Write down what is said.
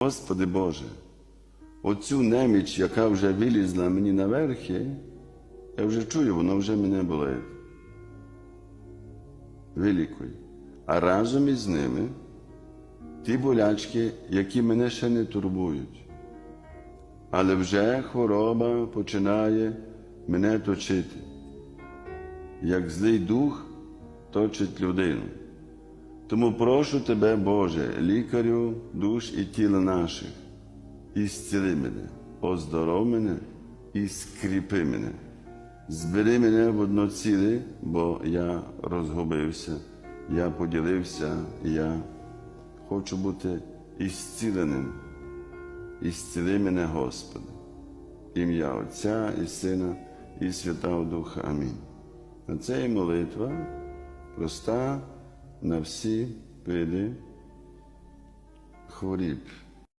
Господи Боже, оцю неміч, яка вже вилізла мені наверхи, я вже чую, вона вже мене болить. Вилікуй. А разом із ними ті болячки, які мене ще не турбують. Але вже хвороба починає мене точити, як злий дух точить людину. Тому прошу тебе, Боже, лікарю душ і тіла наших, і зціли мене, оздоров мене і скріпи мене. Збери мене в одно ціле, бо я розгубився, я поділився, я хочу бути ісціленим. Ісціли мене, Господи, ім'я Отця і Сина, і Святого Духа. Амінь. На це є молитва проста на всі види хворіб.